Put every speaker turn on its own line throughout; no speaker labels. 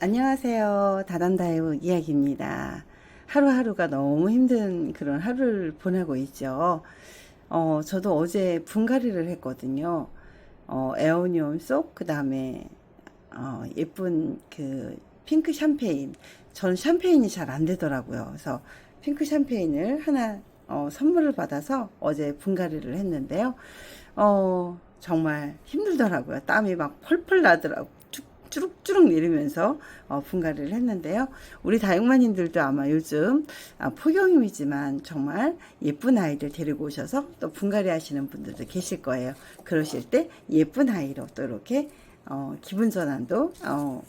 안녕하세요. 다단다이브 이야기입니다. 하루하루가 너무 힘든 그런 하루를 보내고 있죠. 어, 저도 어제 분갈이를 했거든요. 어, 에어니움 속, 그 다음에, 어, 예쁜 그 핑크 샴페인. 저는 샴페인이 잘 안 되더라고요. 그래서 핑크 샴페인을 하나, 어, 선물을 받아서 어제 분갈이를 했는데요. 어, 정말 힘들더라고요. 땀이 막 펄펄 나더라고요. 쭈룩쭈룩 내리면서 어, 분갈이를 했는데요. 우리 다육마님들도 아마 요즘 아, 폭염이지만 정말 예쁜 아이들 데리고 오셔서 또 분갈이 하시는 분들도 계실 거예요. 그러실 때 예쁜 아이로 또 이렇게 어, 기분 전환도 어,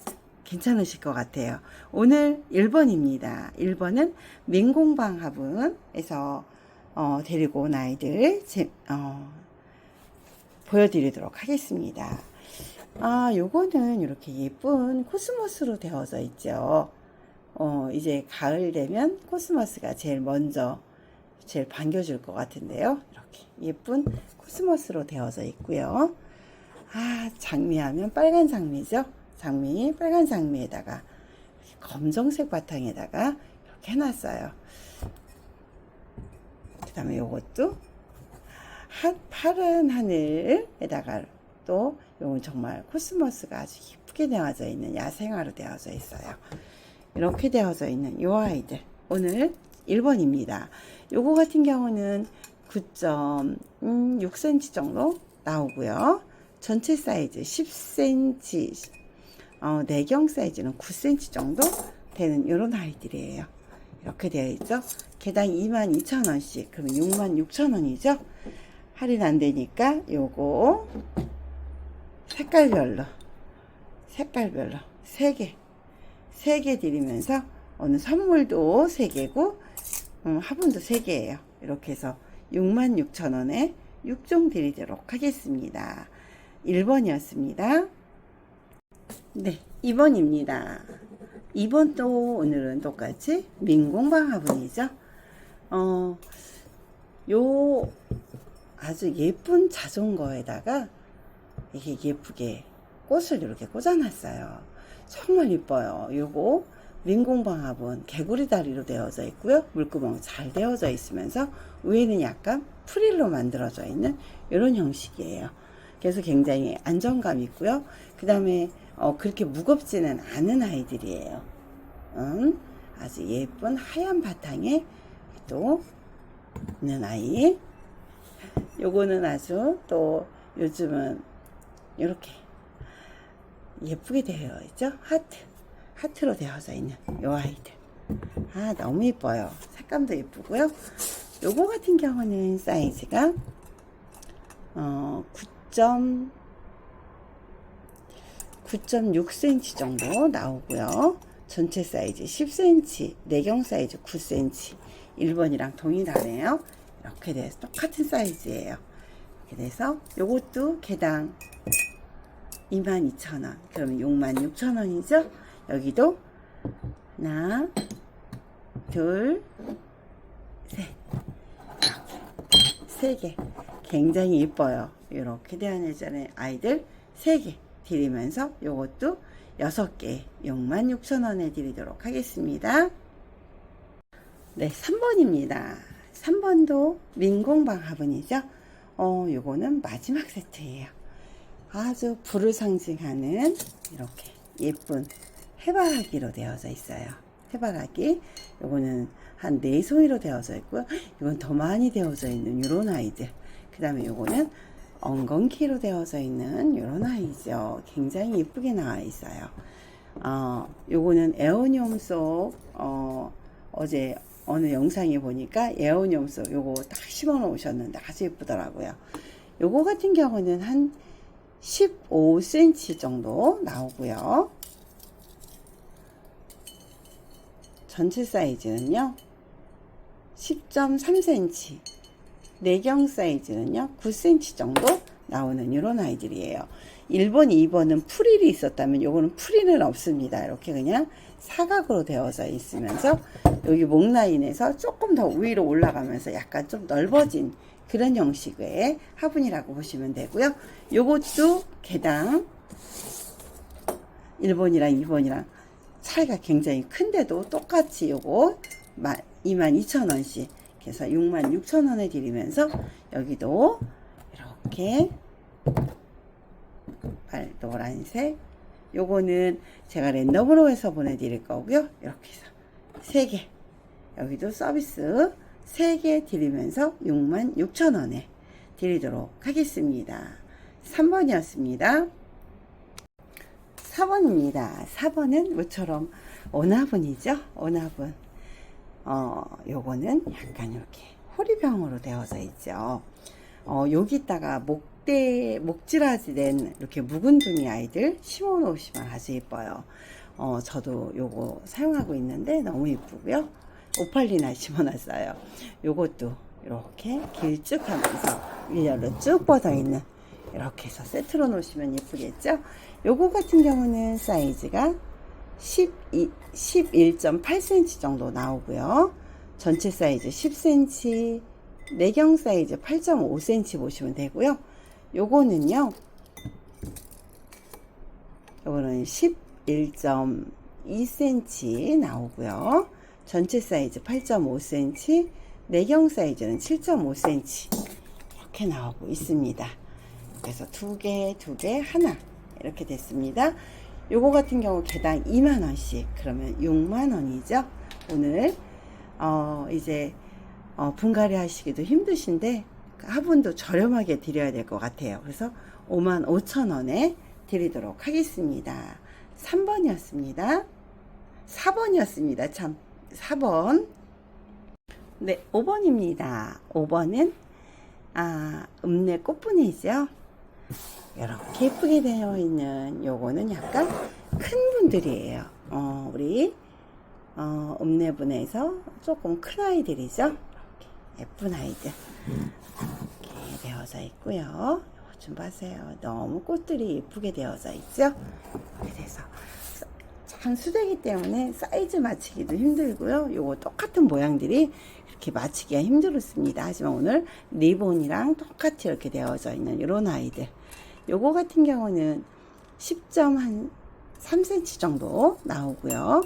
괜찮으실 것 같아요. 오늘 1번입니다. 1번은 민공방 화분에서 어, 데리고 온 아이들 제, 어, 보여드리도록 하겠습니다. 아, 요거는 이렇게 예쁜 코스모스로 되어져 있죠. 어, 이제 가을 되면 코스모스가 제일 먼저, 제일 반겨줄 것 같은데요. 이렇게 예쁜 코스모스로 되어져 있고요. 아, 장미하면 빨간 장미죠. 장미, 빨간 장미에다가 검정색 바탕에다가 이렇게 해놨어요. 그 다음에 요것도 하, 파란 하늘에다가 또 요건 정말 코스모스가 아주 예쁘게 되어져 있는 야생화로 되어져 있어요. 이렇게 되어져 있는 요 아이들 오늘 1번입니다. 요거 같은 경우는 9.6cm 정도 나오고요. 전체 사이즈 10cm, 어, 내경 사이즈는 9cm 정도 되는 이런 아이들이에요. 이렇게 되어 있죠. 개당 22,000원씩, 그러면 66,000원이죠. 할인 안 되니까 요거 색깔별로 색깔별로 3개 3개 드리면서 오늘 선물도 3개고 음, 화분도 3개예요 이렇게 해서 66,000원에 6종 드리도록 하겠습니다 1번이었습니다 네 2번입니다 2번도 오늘은 똑같이 민공방 화분이죠 어, 요 아주 예쁜 자전거에다가 이게 예쁘게 꽃을 이렇게 꽂아놨어요. 정말 이뻐요. 요거 민공방 화분 개구리 다리로 되어져 있고요. 물구멍 잘 되어져 있으면서 위에는 약간 프릴로 만들어져 있는 이런 형식이에요. 그래서 굉장히 안정감 있고요. 그 다음에 어, 그렇게 무겁지는 않은 아이들이에요. 음, 아주 예쁜 하얀 바탕에 또 있는 아이. 요거는 아주 또 요즘은 이렇게 예쁘게 되어 있죠 하트 하트로 되어져 있는 요 아이들 아 너무 예뻐요 색감도 예쁘고요 요거 같은 경우는 사이즈가 어 9. 9.6cm 정도 나오고요 전체 사이즈 10cm 내경 사이즈 9cm 1번이랑 동일하네요 이렇게 돼서 똑같은 사이즈예요 이렇게 돼서 요것도 개당 22,000원. 그러면 66,000원이죠? 여기도 하나, 둘, 셋. 세 개. 굉장히 예뻐요. 이렇게 있잖아요. 아이들 세개 드리면서 요것도 여섯 개 66,000원에 드리도록 하겠습니다. 네, 3번입니다. 3번도 민공방 화분이죠. 어, 요거는 마지막 세트예요. 아주 불을 상징하는 이렇게 예쁜 해바라기로 되어져 있어요. 해바라기. 요거는 한 4송이로 되어져 있고요. 이건 더 많이 되어져 있는 요런 아이들. 그 다음에 요거는 엉겅키로 되어져 있는 요런 아이죠. 굉장히 예쁘게 나와 있어요. 어, 요거는 에어니움 속, 어, 어제 어느 영상에 보니까 에어니움 속 요거 딱 심어 놓으셨는데 아주 예쁘더라고요. 요거 같은 경우는 한 15cm 정도 나오고요. 전체 사이즈는요. 10.3cm 내경 사이즈는요 9cm 정도 나오는 이런 아이들이에요 1번 2번은 프릴이 있었다면 요거는 프릴은 없습니다 이렇게 그냥 사각으로 되어져 있으면서 여기 목 라인에서 조금 더 위로 올라가면서 약간 좀 넓어진 그런 형식의 화분이라고 보시면 되고요. 요것도 개당 1번이랑 2번이랑 차이가 굉장히 큰데도 똑같이 요거 22,000원씩 그래서 66,000원에 드리면서 여기도 이렇게 빨 노란색. 요거는 제가 랜덤으로 해서 보내드릴 거고요. 이렇게 해서 3개. 여기도 서비스 3개 드리면서 66,000원에 드리도록 하겠습니다. 3번이었습니다. 4번입니다. 4번은 모처럼 오나분이죠? 오나분 어 요거는 약간 이렇게 호리병으로 되어져 있죠. 어 여기다가 목대 목질하지 된 이렇게 묵은 둥이 아이들 심어 놓으시면 아주 예뻐요. 어 저도 요거 사용하고 있는데 너무 예쁘고요. 오팔리나 심어놨어요. 요것도 이렇게 길쭉하면서 일렬로 쭉 뻗어 있는 이렇게 해서 세트로 놓으시면 예쁘겠죠? 요거 같은 경우는 사이즈가 12, 11.8cm 정도 나오고요. 전체 사이즈 10cm, 내경 사이즈 8.5cm 보시면 되고요. 요거는요. 요거는 11.2cm 나오고요. 전체 사이즈 8.5cm, 내경 사이즈는 7.5cm 이렇게 나오고 있습니다. 그래서 두 개, 두 개, 하나 이렇게 됐습니다. 요거 같은 경우 개당 2만원씩. 그러면 6만원이죠? 오늘. 어 이제 어 분갈이 하시기도 힘드신데 화분도 저렴하게 드려야 될 것 같아요. 그래서 5만 5천원에 드리도록 하겠습니다. 3번이었습니다. 4번이었습니다. 참 4번. 네 5번입니다. 5번은 아 읍내 꽃분이죠 이렇게 예쁘게 되어 있는 요거는 약간 큰 분들이에요. 어, 우리 어, 읍내분에서 조금 큰 아이들이죠. 예쁜 아이들 이렇게 되어져 있고요. 좀 보세요. 너무 꽃들이 예쁘게 되어져 있죠. 그래서 참 수제기 때문에 사이즈 맞추기도 힘들고요. 요거 똑같은 모양들이 이렇게 맞추기가 힘들었습니다. 하지만 오늘 리본이랑 똑같이 이렇게 되어져 있는 이런 아이들 요거 같은 경우는 10.3cm 정도 나오고요.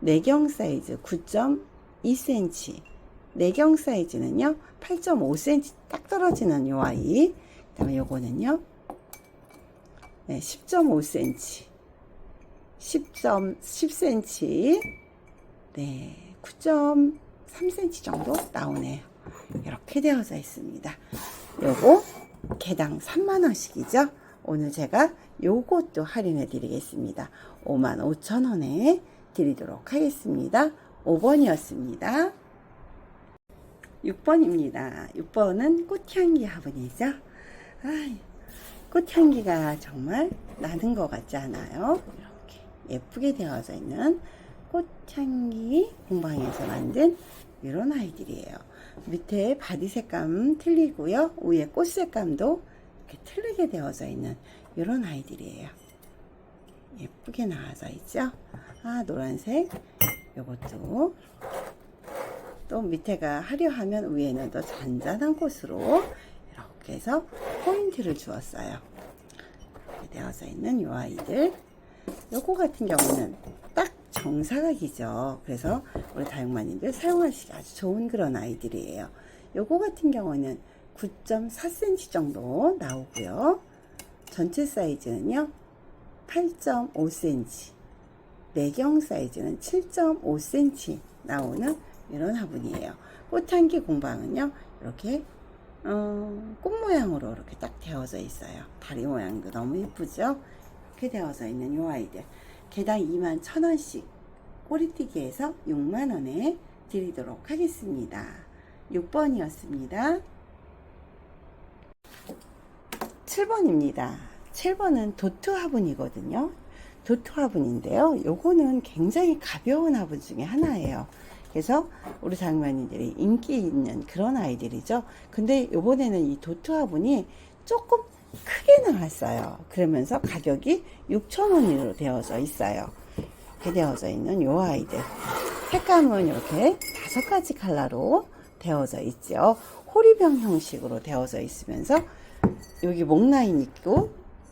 내경 사이즈 9.2cm. 내경 사이즈는요, 8.5cm 딱 떨어지는 요 아이. 그 다음에 요거는요, 네, 10.5cm. 10. 10cm. 네, 9.3cm 정도 나오네요. 이렇게 되어져 있습니다. 요거 개당 3만원씩이죠. 오늘 제가 요것도 할인해 드리겠습니다. 55,000원에 드리도록 하겠습니다. 5번이었습니다. 6번입니다. 6번은 꽃향기 화분이죠. 아, 꽃향기가 정말 나는 것 같지 않아요? 이렇게 예쁘게 되어져 있는 꽃향기 공방에서 만든 이런 아이들이에요. 밑에 바디 색감 틀리고요. 위에 꽃 색감도 이렇게 틀리게 되어져 있는 이런 아이들이에요. 예쁘게 나와져 있죠? 아, 노란색. 요것도. 또 밑에가 화려하면 위에는 더 잔잔한 꽃으로 이렇게 해서 포인트를 주었어요. 이렇게 되어져 있는 이 아이들. 요거 같은 경우는 딱 정사각이죠. 그래서 우리 다육마님들 사용하시기 아주 좋은 그런 아이들이에요. 요거 같은 경우는 9.4cm 정도 나오고요. 전체 사이즈는요. 8.5cm. 내경 사이즈는 7.5cm 나오는 이런 화분이에요. 꽃향기 공방은요. 이렇게 어, 꽃 모양으로 이렇게 딱 되어져 있어요. 다리 모양도 너무 예쁘죠? 이렇게 되어져 있는 요 아이들. 개당 2만 1천원씩 꼬리뛰기에서 6만 원에 드리도록 하겠습니다. 6번이었습니다. 7번입니다. 7번은 도트 화분이거든요. 도트 화분인데요. 요거는 굉장히 가벼운 화분 중에 하나예요. 그래서 우리 장관님들이 인기 있는 그런 아이들이죠. 근데 요번에는 이 도트 화분이 조금 크게 나왔어요. 그러면서 가격이 6,000원으로 되어져 있어요. 이렇게 되어져 있는 요 아이들. 색감은 이렇게 다섯 가지 컬러로 되어져 있죠. 호리병 형식으로 되어져 있으면서 여기 목 라인 있고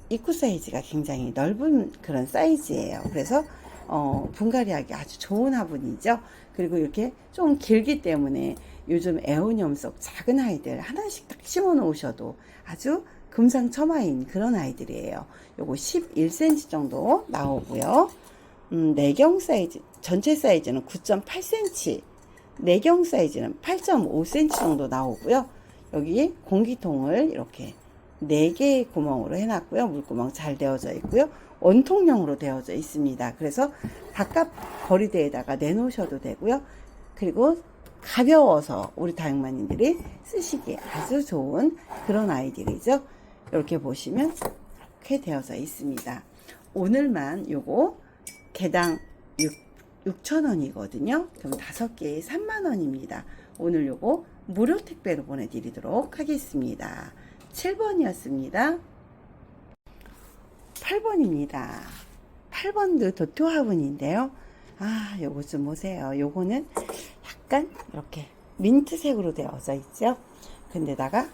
입구 사이즈가 굉장히 넓은 그런 사이즈예요. 그래서 어, 분갈이하기 아주 좋은 화분이죠. 그리고 이렇게 좀 길기 때문에 요즘 에오니엄 속 작은 아이들 하나씩 딱 심어 놓으셔도 아주 금상첨화인 그런 아이들이에요. 요거 11cm 정도 나오고요. 음, 내경 사이즈, 전체 사이즈는 9.8cm, 내경 사이즈는 8.5cm 정도 나오고요. 여기 공기통을 이렇게 4개의 구멍으로 해놨고요. 물구멍 잘 되어져 있고요. 원통형으로 되어져 있습니다. 그래서 바깥 거리대에다가 내놓으셔도 되고요. 그리고 가벼워서 우리 다육마님들이 쓰시기에 아주 좋은 그런 아이들이죠. 이렇게 보시면 이렇게 되어져 있습니다. 오늘만 요거 개당 6, 6,000원이거든요. 그럼 5개에 3만원입니다. 오늘 요거 무료 택배로 보내드리도록 하겠습니다. 7번이었습니다. 8번입니다. 8번도 도토 화분인데요. 아, 요거 좀 보세요. 요거는 약간 이렇게 민트색으로 되어져 있죠. 근데다가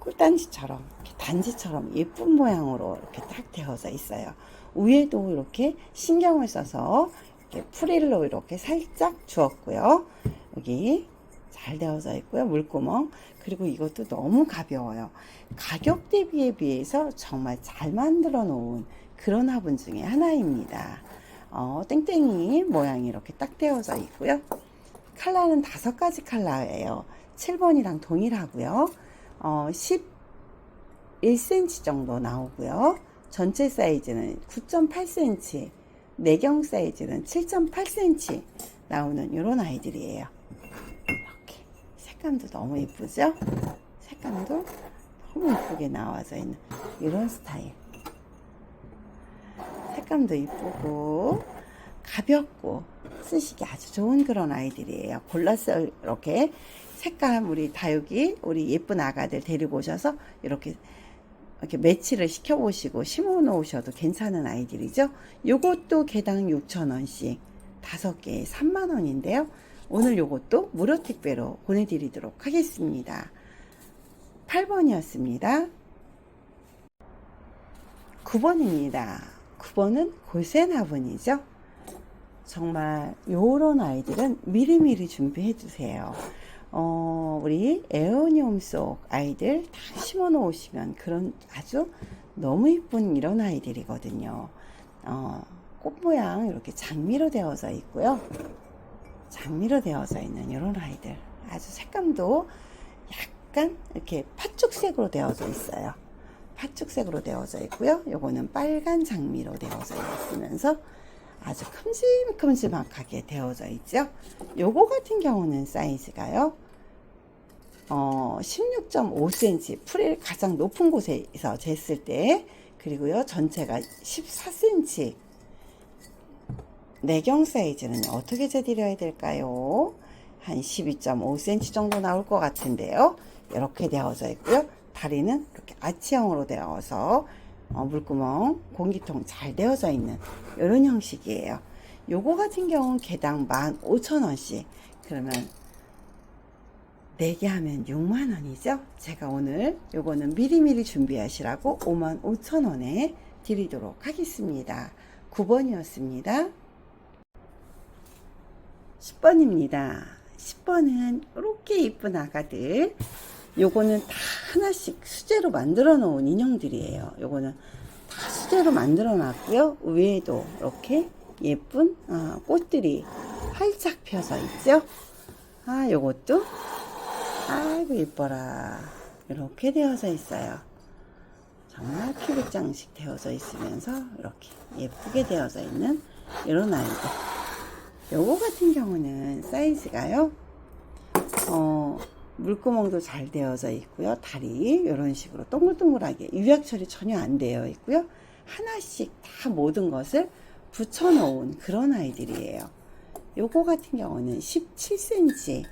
꿀단지처럼 단지처럼 예쁜 모양으로 이렇게 딱 되어져 있어요. 위에도 이렇게 신경을 써서 이렇게 프릴로 이렇게 살짝 주었고요. 여기 잘 되어져 있고요. 물구멍. 그리고 이것도 너무 가벼워요. 가격 대비에 비해서 정말 잘 만들어 놓은 그런 화분 중에 하나입니다. 어, 땡땡이 모양이 이렇게 딱 되어져 있고요. 칼라는 다섯 가지 칼라예요. 7번이랑 동일하고요. 어, 11cm 정도 나오고요. 전체 사이즈는 9.8cm, 내경 사이즈는 7.8cm 나오는 이런 아이들이에요. 이렇게 색감도 너무 예쁘죠? 색감도 너무 예쁘게 나와져 있는 이런 스타일. 색감도 이쁘고 가볍고 쓰시기 아주 좋은 그런 아이들이에요. 골라서 이렇게 색감 우리 다육이 우리 예쁜 아가들 데리고 오셔서 이렇게 이렇게 매치를 시켜 보시고 심어 놓으셔도 괜찮은 아이들이죠. 요것도 개당 6,000원씩 5개에 3만 원인데요. 오늘 요것도 무료 택배로 보내드리도록 하겠습니다. 8번이었습니다. 9번입니다. 9번은 골센 화분이죠. 정말 요런 아이들은 미리미리 준비해 주세요. 어, 우리 에어니움 속 아이들 다 심어 놓으시면 그런 아주 너무 이쁜 이런 아이들이거든요. 어, 꽃 모양 이렇게 장미로 되어져 있고요. 장미로 되어져 있는 이런 아이들. 아주 색감도 약간 이렇게 팥죽색으로 되어져 있어요. 팥죽색으로 되어져 있고요. 요거는 빨간 장미로 되어져 있으면서 아주 큼직큼직하게 되어져 있죠. 요거 같은 경우는 사이즈가요. 어, 16.5cm 풀을 가장 높은 곳에서 쟀을 때 그리고요 전체가 14cm 내경 사이즈는 어떻게 재드려야 될까요? 한 12.5cm 정도 나올 것 같은데요. 이렇게 되어져 있고요. 다리는 이렇게 아치형으로 되어서 어, 물구멍, 공기통 잘 되어져 있는 이런 형식이에요. 요거 같은 경우는 개당 15,000원씩. 그러면 4개 하면 6만원이죠. 제가 오늘 요거는 미리미리 준비하시라고 55,000원에 드리도록 하겠습니다. 9번이었습니다. 10번입니다. 10번은 이렇게 이쁜 아가들. 요거는 다 하나씩 수제로 만들어 놓은 인형들이에요. 요거는 다 수제로 만들어 놨고요. 위에도 이렇게 예쁜 어, 꽃들이 활짝 펴져 있죠. 아, 요것도 아이고 예뻐라. 이렇게 되어져 있어요. 정말 큐빅 장식 되어져 있으면서 이렇게 예쁘게 되어져 있는 이런 아이들. 요거 같은 경우는 사이즈가요. 어, 물구멍도 잘 되어져 있고요. 다리 이런 식으로 동글동글하게 유약 처리 전혀 안 되어 있고요. 하나씩 다 모든 것을 붙여 놓은 그런 아이들이에요. 요거 같은 경우는 17cm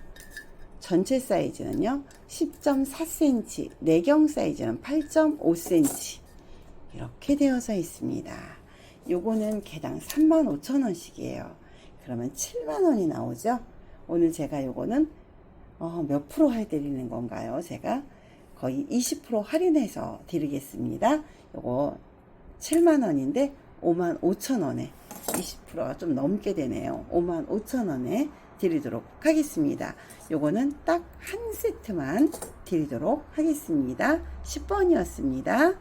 전체 사이즈는요 10.4cm 내경 사이즈는 8.5cm 이렇게 되어져 있습니다. 요거는 개당 35,000원씩이에요. 그러면 7만 원이 나오죠. 오늘 제가 요거는 어, 몇 프로 해드리는 건가요? 제가 거의 20% 할인해서 드리겠습니다. 요거 7만 원인데 5만 5천 원에 20%가 좀 넘게 되네요. 5만 5천 원에 드리도록 하겠습니다. 요거는 딱 한 세트만 드리도록 하겠습니다. 10번이었습니다.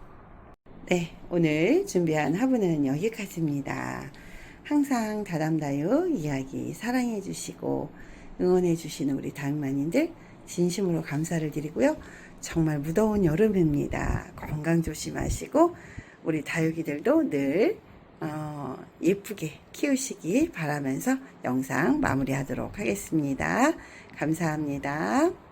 네, 오늘 준비한 화분은 여기까지입니다. 항상 다담다요 이야기 사랑해 주시고 응원해 주시는 우리 다육마님들 진심으로 감사를 드리고요. 정말 무더운 여름입니다. 건강 조심하시고 우리 다육이들도 늘 어, 예쁘게 키우시기 바라면서 영상 마무리하도록 하겠습니다. 감사합니다.